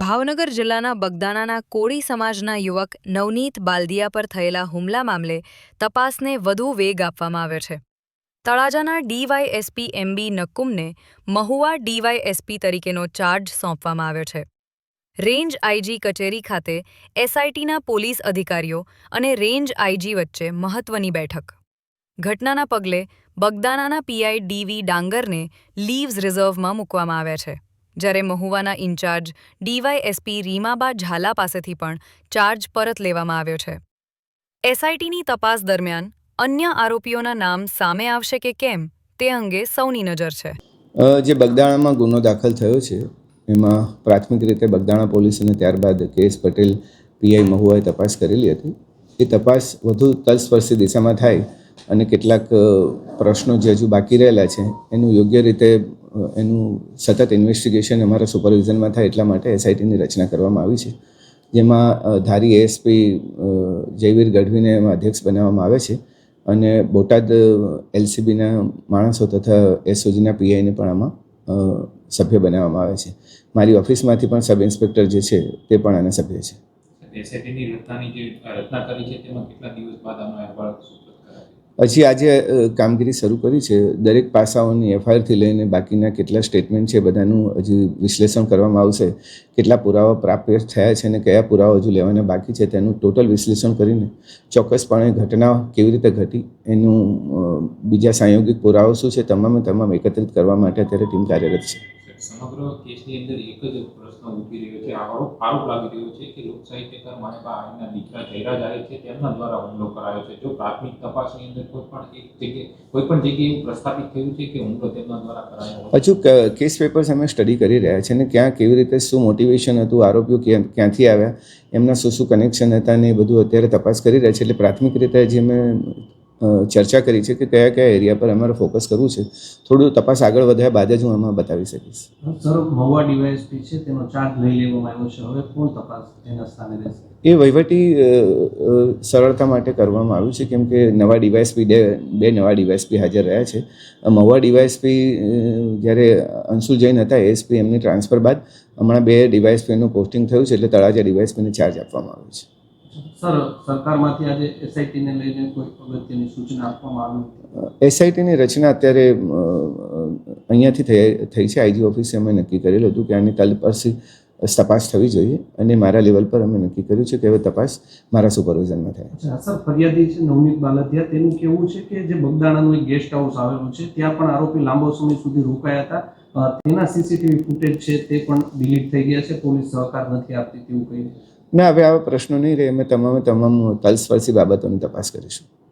ભાવનગર જિલ્લાના બગદાણાના કોળી સમાજના યુવક નવનીત બાલદિયા પર થયેલા હુમલા મામલે તપાસને વધુ વેગ આપવામાં આવ્યો છે. તળાજાના ડીવાયએસપી એમબી નક્કુમને મહુવા ડીવાયએસપી તરીકેનો ચાર્જ સોંપવામાં આવ્યો છે. રેન્જ આઈજી કચેરી ખાતે એસઆઈટીના પોલીસ અધિકારીઓ અને રેન્જ આઈજી વચ્ચે મહત્વની બેઠક. ઘટનાના પગલે બગદાણાના પીઆઈ ડીવી ડાંગરને લીવ્સ રિઝર્વમાં મૂકવામાં આવ્યા છે. જ્યારે મહુવાના ઇન્ચાર્જ ડીવાયએસપી રીમાબા ઝાલા પાસેથી પણ ચાર્જ પરત લેવામાં આવ્યો છે. એસઆઈટીની તપાસ દરમિયાન અન્ય આરોપીઓના નામ સામે આવશે કે કેમ તે અંગે સૌની નજર છે. જે બગદાણામાં ગુનો દાખલ થયો છે, એમાં પ્રાથમિક રીતે બગદાણા પોલીસ અને ત્યારબાદ કેએસ પટેલ, પીઆઈ મહુવાએ તપાસ કરેલી હતી. એ તપાસ વધુ તલસ્પર્શી દિશામાં થાય અને કેટલાક પ્રશ્નો જે હજુ બાકી રહેલા છે, એનું યોગ્ય રીતે એનું સતત ઇન્વેસ્ટિગેશન અમારા સુપરવિઝનમાં થાય એટલા માટે એસઆઈટીની રચના કરવામાં આવી છે. જેમાં ધારી એએસપી જયવીર ગઢવીને અધ્યક્ષ બનાવવામાં આવે છે અને બોટાદ એલસીબીના માણસો તથા એસઓજીના પીઆઈને પણ આમાં સભ્ય બનાવવામાં આવે છે. મારી ઓફિસમાંથી પણ સબ ઇન્સ્પેક્ટર જે છે તે પણ આના સભ્ય છે. એસઆઈટીની રચનાની જે રચના કરી છે તેમાં કેટલા દિવસ બાદ અહેવાલ હજી આજે કામગીરી શરૂ કરી છે. દરેક પાસાઓની એફઆઈઆરથી લઈને બાકીના કેટલા સ્ટેટમેન્ટ છે બધાનું હજી વિશ્લેષણ કરવામાં આવશે. કેટલા પુરાવા પ્રાપ્ય થયા છે અને કયા પુરાવા હજુ લેવાના બાકી છે તેનું ટોટલ વિશ્લેષણ કરીને ચોક્કસપણે ઘટના કેવી રીતે ઘટી, એનું બીજા સાંયોગિક પુરાવો શું છે, તમામે તમામ એકત્રિત કરવા માટે અત્યારે ટીમ કાર્યરત છે. સમગ્ર કેસની અંદર એક જ પ્રશ્ન ઉઠી રહ્યો છે. આરોપ આરોપ લાગી રહ્યો છે કે લોક સાહિત્યકાર માનેબા આઈના દીકરા જયરાજ આહિર છે, તેમના દ્વારા હુમલો કરાયો છે. જો પ્રાથમિક તપાસની અંદર કોઈ પણ એક જગ્યાએ, કોઈ પણ જગ્યાએ એવું પ્રસ્થાપિત થયું છે કે હુમલો તેમના દ્વારા કરાયો હજુ કેસ પેપર્સ અમે સ્ટડી કરી રહ્યા છે અને ક્યાં કેવી રીતે શું મોટિવેશન હતું, આરોપીઓ ક્યાં, ક્યાંથી આવ્યા, એમના શું શું કનેક્શન હતા ને એ બધું અત્યારે તપાસ કરી રહ્યા છે. એટલે પ્રાથમિક રીતે જે મેં ચર્ચા કરી છે કે કયા કયા એરિયા પર અમારે ફોકસ કરવું છે. થોડું તપાસ આગળ વધ્યા બાદ જ હું આમાં બતાવી શકીશ. સર મહુવા ડીવાયએસપી છે તેનો ચાર્જ લઈ લેવામાં આવ્યો છે. હવે કોણ તપાસ તેના સ્થાને રહેશે? એ વહીવટી સરળતા માટે કરવામાં આવ્યું છે કેમ કે નવા ડીવાયસપી બે બે નવા ડીવાયસપી હાજર રહ્યા છે. મહુવા ડીવાયસપી જ્યારે અંશુલ જૈન હતા એએસપી એમની ટ્રાન્સફર બાદ હમણાં બે ડીવાયસપીનું પોસ્ટિંગ થયું છે એટલે તળાજા ડીવાયસપીને ચાર્જ આપવામાં આવ્યો છે. સર સરકારમાંથી આજે એસઆઈટીને લઈને કોઈ અગત્યની સૂચના આપવામાં આવી એસઆઈટીની રચના અત્યારે અહીંયાથી થઈ થઈ છે. આઈજી ઓફિસે અમે નક્કી કરેલું હતું કે આની તલપરસી તપાસ થવી જોઈએ અને મારા લેવલ પર અમે નક્કી કર્યું છે કે હવે તપાસ મારા સુપરવિઝનમાં થાય. સર ફરિયાદી છે નવનીત બાલદિયા તેનું કેવું છે કે જે બગદાણાનું એક ગેસ્ટ હાઉસ આવેલું છે ત્યાં પણ આરોપી લાંબો સમય સુધી રોકાયા હતા. તેના સીસીટીવી ફૂટેજ છે તે પણ ડિલીટ થઈ ગયા છે. પોલીસ સહકાર નથી આપતી તેવું કહી ના હવે આવા પ્રશ્નો નહીં રહે. અમે તમામે તમામ તલસ્પર્શી બાબતોની તપાસ કરીશું.